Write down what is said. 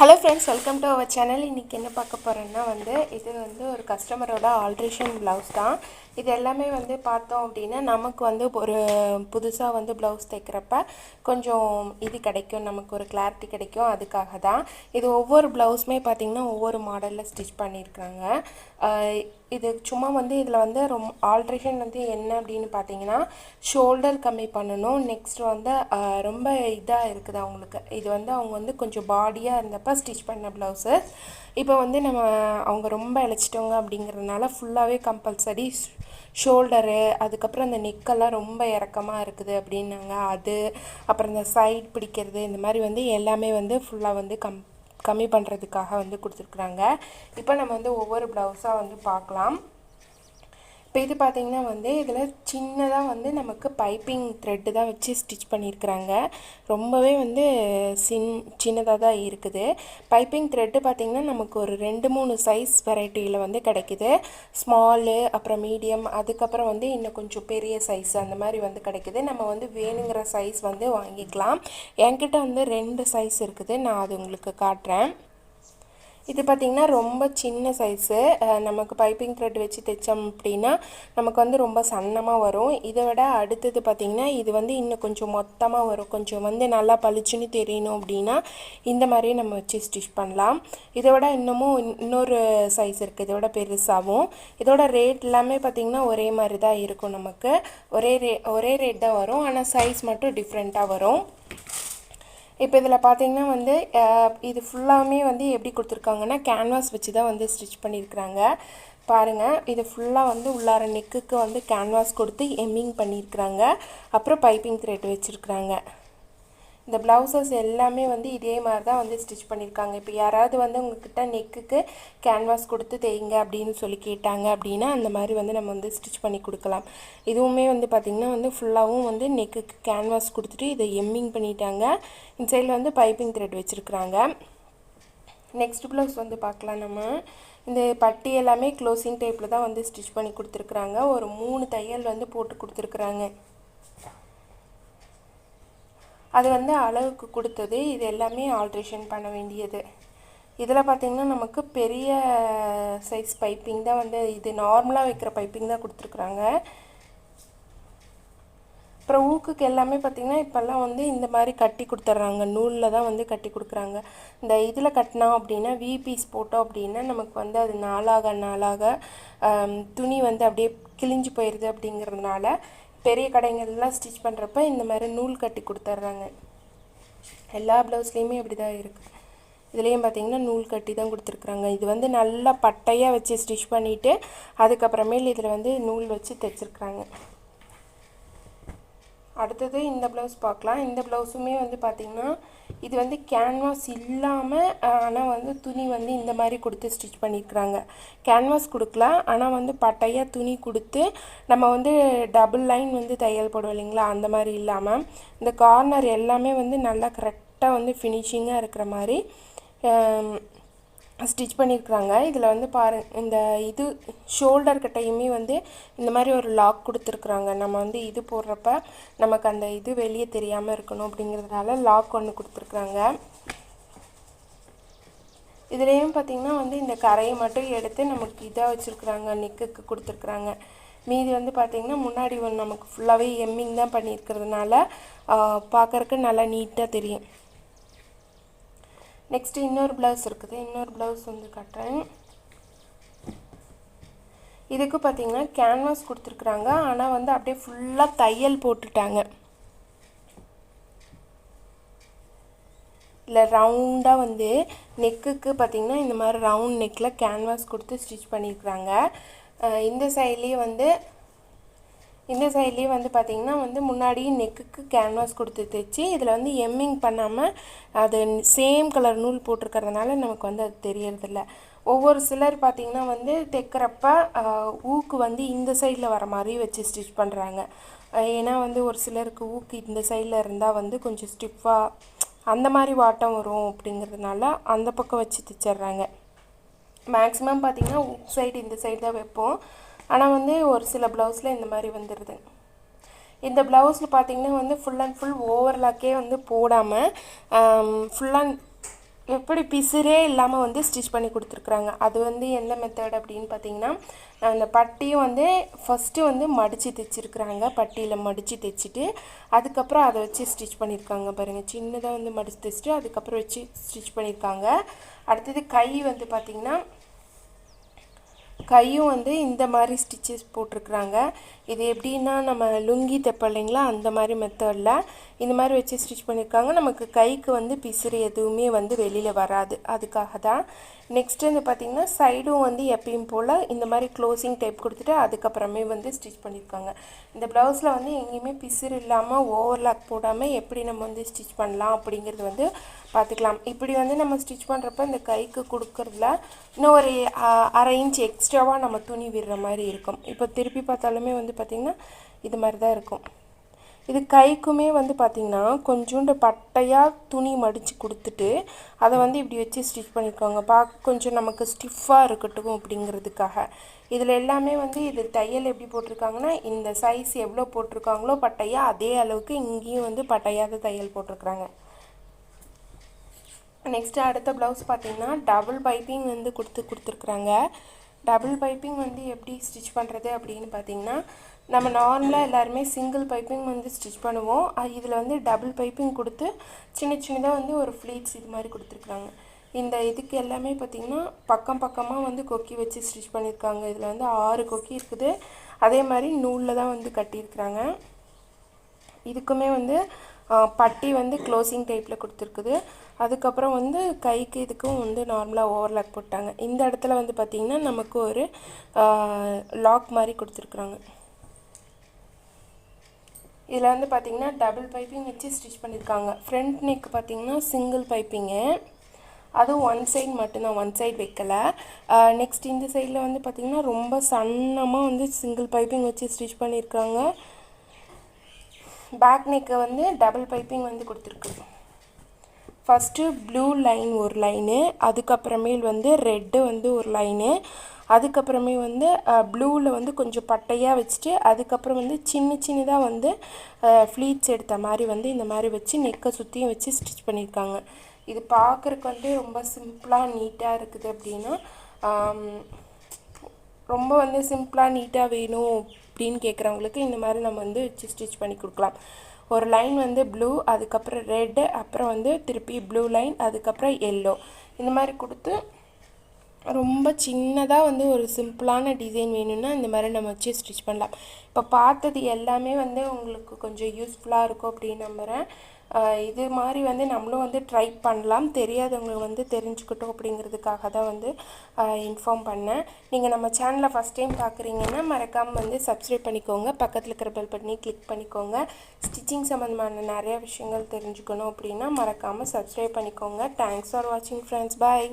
Hello friends welcome to our channel இன்றைக்கி என்ன பார்க்க போகிறோன்னா வந்து இது வந்து ஒரு கஸ்டமரோட ஆல்ட்ரேஷன் ப்ளவுஸ் தான். இது எல்லாமே வந்து பார்த்தோம் அப்படின்னா நமக்கு வந்து ஒரு புதுசாக வந்து ப்ளவுஸ் தைக்கிறப்ப கொஞ்சம் இது கிடைக்கும் நமக்கு ஒரு கிளாரிட்டி கிடைக்கும். அதுக்காக தான் இது ஒவ்வொரு ப்ளவுஸுமே பார்த்திங்கன்னா ஒவ்வொரு மாடலில் ஸ்டிச் பண்ணியிருக்காங்க இது சும்மா வந்து இதில் வந்து ரொம் ஆல்ட்ரேஷன் வந்து என்ன அப்படின்னு பார்த்தீங்கன்னா ஷோல்டர் கம்மி பண்ணணும். நெக்ஸ்ட் வந்து ரொம்ப இதாக இருக்குது அவங்களுக்கு. இது வந்து அவங்க வந்து கொஞ்சம் பாடியாக இருந்தப்போ ஸ்டிச் பண்ண ப்ளவுஸு இப்போ வந்து நம்ம அவங்க ரொம்ப இழைச்சிட்டவங்க அப்படிங்கிறதுனால ஃபுல்லாகவே கம்பல்சரி ஷோல்டரு அதுக்கப்புறம் அந்த நெக்கெல்லாம் ரொம்ப இறக்கமாக இருக்குது அப்படின்னாங்க. அது அப்புறம் இந்த சைட் பிடிக்கிறது இந்த மாதிரி வந்து எல்லாமே வந்து ஃபுல்லாக வந்து கம் கம்மி பண்ணுறதுக்காக வந்து கொடுத்துருக்குறாங்க. இப்போ நம்ம வந்து ஒவ்வொரு ப்ளவுஸாக வந்து பார்க்கலாம். இப்போ இது பார்த்திங்கன்னா வந்து இதில் சின்னதாக வந்து நமக்கு பைப்பிங் த்ரெட்டு தான் வச்சு ஸ்டிச் பண்ணியிருக்கிறாங்க. ரொம்பவே வந்து சின் சின்னதாக தான் இருக்குது. பைப்பிங் த்ரெட்டு பார்த்திங்கன்னா நமக்கு ஒரு ரெண்டு மூணு சைஸ் வெரைட்டியில் வந்து கிடைக்குது. ஸ்மாலு அப்புறம் மீடியம் அதுக்கப்புறம் வந்து இன்னும் கொஞ்சம் பெரிய சைஸ் அந்த மாதிரி வந்து கிடைக்குது. நம்ம வந்து வேணுங்கிற சைஸ் வந்து வாங்கிக்கலாம். என்கிட்ட வந்து ரெண்டு சைஸ் இருக்குது. நான் அது உங்களுக்கு காட்டுறேன். இது பார்த்திங்கன்னா ரொம்ப சின்ன சைஸு நமக்கு பைப்பிங் த்ரெட் வச்சு தைச்சோம் அப்படின்னா நமக்கு வந்து ரொம்ப சன்னமாக வரும். இதை விட அடுத்தது பார்த்திங்கன்னா இது வந்து இன்னும் கொஞ்சம் மொத்தமாக வரும். கொஞ்சம் வந்து நல்லா பளிச்சுன்னு தெரியணும் அப்படின்னா இந்த மாதிரி நம்ம வச்சு ஸ்டிச் பண்ணலாம். இதை விட இன்னமும் இன்னொரு சைஸ் இருக்குது இதோட பெருசாகவும் இதோட ரேட் எல்லாமே பார்த்திங்கன்னா ஒரே மாதிரி தான் இருக்கும் நமக்கு. ஒரே ரே ஒரே ரேட் தான் வரும். ஆனால் சைஸ் மட்டும் டிஃப்ரெண்ட்டாக வரும். இப்போ இதில் பார்த்தீங்கன்னா வந்து இது ஃபுல்லாமே வந்து எப்படி கொடுத்துருக்காங்கன்னா கேன்வாஸ் வச்சு தான் வந்து ஸ்டிச் பண்ணியிருக்கிறாங்க. பாருங்கள் இது ஃபுல்லாக வந்து உள்ளார நெக்குக்கு வந்து கேன்வாஸ் கொடுத்து எம்மிங் பண்ணியிருக்கிறாங்க. அப்புறம் பைப்பிங் த்ரெட் வச்சுருக்குறாங்க. இந்த ப்ளவுசஸ் எல்லாமே வந்து இதே மாதிரி தான் வந்து ஸ்டிச் பண்ணியிருக்காங்க. இப்போ யாராவது வந்து உங்ககிட்ட நெக்குக்கு கேன்வாஸ் கொடுத்து தேய்ங்க அப்படின்னு சொல்லி கேட்டாங்க அப்படின்னா அந்த மாதிரி வந்து நம்ம வந்து ஸ்டிச் பண்ணி கொடுக்கலாம். இதுவுமே வந்து பார்த்திங்கன்னா வந்து ஃபுல்லாகவும் வந்து நெக்குக்கு கேன்வாஸ் கொடுத்துட்டு இதை எம்மிங் பண்ணிட்டாங்க. இந்த சைடில் வந்து பைப்பிங் த்ரெட் வச்சுருக்குறாங்க. நெக்ஸ்ட் ப்ளவுஸ் வந்து பார்க்கலாம் நம்ம. இந்த பட்டி எல்லாமே க்ளோசிங் டைப்பில் தான் வந்து ஸ்டிச் பண்ணி கொடுத்துருக்குறாங்க. ஒரு மூணு தையல் வந்து போட்டு கொடுத்துருக்குறாங்க. அது வந்து அளவுக்கு கொடுத்தது. இது எல்லாமே ஆல்ட்ரேஷன் பண்ண வேண்டியது. இதில் பார்த்திங்கன்னா நமக்கு பெரிய சைஸ் பைப்பிங் தான் வந்து இது நார்மலாக வைக்கிற பைப்பிங் தான் கொடுத்துருக்குறாங்க. அப்புறம் ஊக்குக்கு எல்லாமே பார்த்திங்கன்னா இப்போல்லாம் வந்து இந்த மாதிரி கட்டி கொடுத்துட்றாங்க. நூலில் தான் வந்து கட்டி கொடுக்குறாங்க. இந்த இதில் கட்டினோம் அப்படின்னா வி பீஸ் போட்டோம் அப்படின்னா நமக்கு வந்து அது நாளாக நாளாக துணி வந்து அப்படியே கிழிஞ்சு போயிடுது அப்படிங்கிறதுனால பெரிய கடைங்கள்லாம் ஸ்டிச் பண்ணுறப்ப இந்த மாதிரி நூல் கட்டி கொடுத்துட்றாங்க எல்லா ப்ளவுஸ்லேயுமே அப்படி தான் இருக்குது இதுலேயும் பார்த்தீங்கன்னா நூல் கட்டி தான் கொடுத்துருக்குறாங்க. இது வந்து நல்லா பட்டையாக வச்சு ஸ்டிச் பண்ணிவிட்டு அதுக்கப்புறமேல் இதில் வந்து நூல் வச்சு தைச்சிருக்குறாங்க. அடுத்தது இந்த ப்ளவுஸ் பார்க்கலாம். இந்த ப்ளவுஸுமே வந்து பார்த்திங்கன்னா இது வந்து கேன்வாஸ் இல்லாமல் ஆனால் வந்து துணி வந்து இந்த மாதிரி கொடுத்து ஸ்டிச் பண்ணியிருக்கிறாங்க கேன்வாஸ் கொடுக்கலாம் ஆனால் வந்து பட்டையாக துணி கொடுத்து நம்ம வந்து டபுள் லைன் வந்து தையல் போடுவோம் இல்லைங்களா? அந்த மாதிரி இல்லாமல் இந்த கார்னர் எல்லாமே வந்து நல்லா கரெக்டாக வந்து ஃபினிஷிங்காக இருக்கிற மாதிரி ஸ்டிச் பண்ணியிருக்கிறாங்க. இதில் வந்து பாரு இந்த இது ஷோல்டர் கிட்டையுமே வந்து இந்த மாதிரி ஒரு லாக் கொடுத்துருக்குறாங்க. நம்ம வந்து இது போடுறப்ப நமக்கு அந்த இது வெளியே தெரியாமல் இருக்கணும் அப்படிங்கிறதுனால லாக் ஒன்று கொடுத்துருக்குறாங்க. இதுலேயும் பார்த்திங்கன்னா வந்து இந்த கரையை மட்டும் எடுத்து நமக்கு இதாக வச்சுருக்குறாங்க. நெக்குக்கு கொடுத்துருக்குறாங்க. மீதி வந்து பார்த்திங்கன்னா முன்னாடி ஒன்று நமக்கு ஃபுல்லாகவே எம்மிங் தான் பண்ணியிருக்கிறதுனால பார்க்குறக்கு நல்லா நீட்டாக தெரியும். நெக்ஸ்ட் இன்னொரு ப்ளவுஸ் இருக்குது. இன்னொரு ப்ளவுஸ் வந்து கட்டுறேன். இதுக்கு பார்த்தீங்கன்னா கேன்வாஸ் கொடுத்துருக்குறாங்க. ஆனால் வந்து அப்படியே ஃபுல்லாக தையல் போட்டுட்டாங்க. இல்லை ரவுண்டாக வந்து நெக்குக்கு பார்த்தீங்கன்னா இந்த மாதிரி ரவுண்ட் நெக்கில் கேன்வாஸ் கொடுத்து ஸ்டிச் பண்ணியிருக்கிறாங்க. இந்த சைட்லேயே வந்து இந்த சைட்லேயே வந்து பார்த்திங்கன்னா வந்து முன்னாடி நெக்குக்கு கேன்வாஸ் கொடுத்து தைச்சி இதில் வந்து எம்மிங் பண்ணாமல் அது சேம் கலர் நூல் போட்டிருக்கறதுனால நமக்கு வந்து அது தெரியறதில்ல. ஒவ்வொரு சிலர் பார்த்திங்கன்னா வந்து தைக்கிறப்ப ஊக்கு வந்து இந்த சைடில் வர மாதிரி வச்சு ஸ்டிச் பண்ணுறாங்க ஏன்னா வந்து ஒரு சிலருக்கு ஊக்கு இந்த சைடில் இருந்தால் வந்து கொஞ்சம் ஸ்டிஃபாக அந்த மாதிரி வாட்டம் வரும் அப்படிங்கிறதுனால அந்த பக்கம் வச்சு தைச்சிட்றாங்க. மேக்ஸிமம் பார்த்திங்கன்னா உக் சைடு இந்த சைடு தான் வைப்போம். ஆனால் வந்து ஒரு சில ப்ளவுஸில் இந்த மாதிரி வந்துடுது இந்த ப்ளவுஸில் பார்த்தீங்கன்னா வந்து ஃபுல் அண்ட் ஃபுல் ஓவர்லாக்கே வந்து போடாமல் ஃபுல் அண்ட் எப்படி பிசுரே இல்லாமல் வந்து ஸ்டிச் பண்ணி கொடுத்துருக்குறாங்க. அது வந்து எந்த மெத்தட் அப்படின்னு பார்த்தீங்கன்னா அந்த பட்டியும் வந்து ஃபஸ்ட்டு வந்து மடித்து தைச்சிருக்கிறாங்க. பட்டியில் மடித்து தைச்சிட்டு அதுக்கப்புறம் அதை வச்சு ஸ்டிச் பண்ணியிருக்காங்க பாருங்கள் சின்னதாக வந்து மடித்து தைச்சிட்டு அதுக்கப்புறம் வச்சு ஸ்டிச் பண்ணியிருக்காங்க. அடுத்தது கை வந்து பார்த்திங்கன்னா கையும் வந்து இந்த மாதிரி ஸ்டிச்சஸ் போட்டிருக்குறாங்க. இது எப்படின்னா நம்ம லுங்கி தைப்போம் இல்லைங்களா? அந்த மாதிரி மெத்தடில் இந்த மாதிரி வச்சு ஸ்டிச் பண்ணியிருக்காங்க. நமக்கு கைக்கு வந்து பிசுறு எதுவுமே வந்து வெளியில் வராது. அதுக்காக தான். நெக்ஸ்ட்டு வந்து பார்த்திங்கன்னா சைடும் வந்து எப்பயும் போல் இந்த மாதிரி க்ளோசிங் டைப் கொடுத்துட்டு அதுக்கப்புறமே வந்து ஸ்டிச் பண்ணியிருக்காங்க. இந்த ப்ளவுஸில் வந்து எங்கேயுமே பிசுறு இல்லாமல் ஓவர்லாக் போடாமல் எப்படி நம்ம வந்து ஸ்டிச் பண்ணலாம் அப்படிங்கிறது வந்து பார்த்துக்கலாம். இப்படி வந்து நம்ம ஸ்டிச் பண்ணுறப்ப இந்த கைக்கு கொடுக்குறதுல இன்னும் ஒரு அரை இன்ச் எக்ஸ்ட்ராவாக நம்ம துணி விடுற மாதிரி இருக்கும். இப்போ திருப்பி பார்த்தாலுமே வந்து பார்த்திங்கன்னா இது மாதிரி தான் இருக்கும். இது கைக்குமே வந்து பார்த்திங்கன்னா கொஞ்சோண்டு பட்டையாக துணி மடித்து கொடுத்துட்டு அதை வந்து இப்படி வச்சு ஸ்டிச் பண்ணியிருக்காங்க பார்க்க கொஞ்சம் நமக்கு ஸ்டிஃபாக இருக்கட்டும் அப்படிங்கிறதுக்காக. இதில் எல்லாமே வந்து இது தையல் எப்படி போட்டிருக்காங்கன்னா இந்த சைஸ் எவ்வளோ போட்டிருக்காங்களோ பட்டையாக அதே அளவுக்கு இங்கேயும் வந்து பட்டையாக தையல் போட்டிருக்கிறாங்க. நெக்ஸ்ட்டு அடுத்த ப்ளவுஸ் பார்த்தீங்கன்னா டபுள் பைப்பிங் வந்து கொடுத்து கொடுத்துருக்குறாங்க. டபுள் பைப்பிங் வந்து எப்படி ஸ்டிச் பண்ணுறது அப்படின்னு பார்த்தீங்கன்னா நம்ம நார்மலாக எல்லாருமே சிங்கிள் பைப்பிங் வந்து ஸ்டிச் பண்ணுவோம். இதில் வந்து டபுள் பைப்பிங் கொடுத்து சின்ன சின்னதாக வந்து ஒரு ஃப்ளீட்ஸ் இது மாதிரி கொடுத்துருக்குறாங்க. இந்த இதுக்கு எல்லாமே பார்த்திங்கன்னா பக்கம் பக்கமாக வந்து கொக்கி வச்சு ஸ்டிச் பண்ணியிருக்காங்க இதில் வந்து ஆறு கொக்கி இருக்குது. அதே மாதிரி நூலில் தான் வந்து கட்டியிருக்கிறாங்க. இதுக்குமே வந்து பட்டி வந்து க்ளோசிங் டைப்பில் கொடுத்துருக்குது. அதுக்கப்புறம் வந்து கைக்கு இதுக்கும் வந்து நார்மலாக ஓவர்லாக் போட்டாங்க. இந்த இடத்துல வந்து பார்த்திங்கன்னா நமக்கு ஒரு லாக் மாதிரி கொடுத்துருக்குறாங்க. இதில் வந்து பார்த்திங்கன்னா டபுள் பைப்பிங் வச்சு ஸ்டிச் பண்ணியிருக்காங்க ஃப்ரண்ட் நெக் பார்த்திங்கன்னா சிங்கிள் பைப்பிங்கு அதுவும் ஒன் சைடு மட்டும்தான் ஒன் சைடு வைக்கல. நெக்ஸ்ட் இந்த சைடில் வந்து பார்த்திங்கன்னா ரொம்ப சன்னமாக வந்து சிங்கிள் பைப்பிங் வச்சு ஸ்டிச் பண்ணியிருக்காங்க பேக் நெக்கை வந்து டபுள் பைப்பிங் வந்து கொடுத்துருக்கு. ஃபஸ்ட்டு ப்ளூ லைன் ஒரு லைனு அதுக்கப்புறமேல் வந்து ரெட்டு வந்து ஒரு லைனு அதுக்கப்புறமே வந்து ப்ளூவில் வந்து கொஞ்சம் பட்டையாக வச்சுட்டு அதுக்கப்புறம் வந்து சின்ன சின்னதாக வந்து ஃப்ளீட்ஸ் எடுத்த மாதிரி வந்து இந்த மாதிரி வச்சு நெக்கை சுற்றியும் வச்சு ஸ்டிச் பண்ணியிருக்காங்க. இது பார்க்குறக்கு வந்து ரொம்ப சிம்பிளாக நீட்டாக இருக்குது அப்படின்னா ரொம்ப வந்து சிம்பிளாக நீட்டாக வேணும் அப்படின்னு கேட்குறவங்களுக்கு இந்த மாதிரி நம்ம வந்து வச்சு ஸ்டிச் பண்ணி கொடுக்கலாம். ஒரு லைன் வந்து ப்ளூ அதுக்கப்புறம் ரெட்டு அப்புறம் வந்து திருப்பி ப்ளூ லைன் அதுக்கப்புறம் எல்லோ இந்த மாதிரி கொடுத்து ரொம்ப சின்னதாக வந்து ஒரு சிம்பிளான டிசைன் வேணும்னா இந்த மாதிரி நம்ம வச்சு ஸ்டிச் பண்ணலாம். இப்போ பார்த்தது எல்லாமே வந்து உங்களுக்கு கொஞ்சம் யூஸ்ஃபுல்லாக இருக்கும் அப்படின்னு நம்புகிறேன் இது மாதிரி வந்து நம்மளும் வந்து ட்ரை பண்ணலாம். தெரியாதவங்க வந்து தெரிஞ்சுக்கிட்டோம் அப்படிங்கிறதுக்காக தான் வந்து இன்ஃபார்ம் பண்ணேன். நீங்கள் நம்ம சேனலை ஃபஸ்ட் டைம் பார்க்குறீங்கன்னா மறக்காமல் வந்து சப்ஸ்கிரைப் பண்ணிக்கோங்க. பக்கத்தில் இருக்கிற பெல் பட்டனி கிளிக் பண்ணிக்கோங்க. ஸ்டிச்சிங் சம்மந்தமான நிறைய விஷயங்கள் தெரிஞ்சுக்கணும் அப்படின்னா மறக்காமல் சப்ஸ்கிரைப் பண்ணிக்கோங்க. தேங்க்ஸ் ஃபார் வாட்சிங் ஃப்ரெண்ட்ஸ் பாய்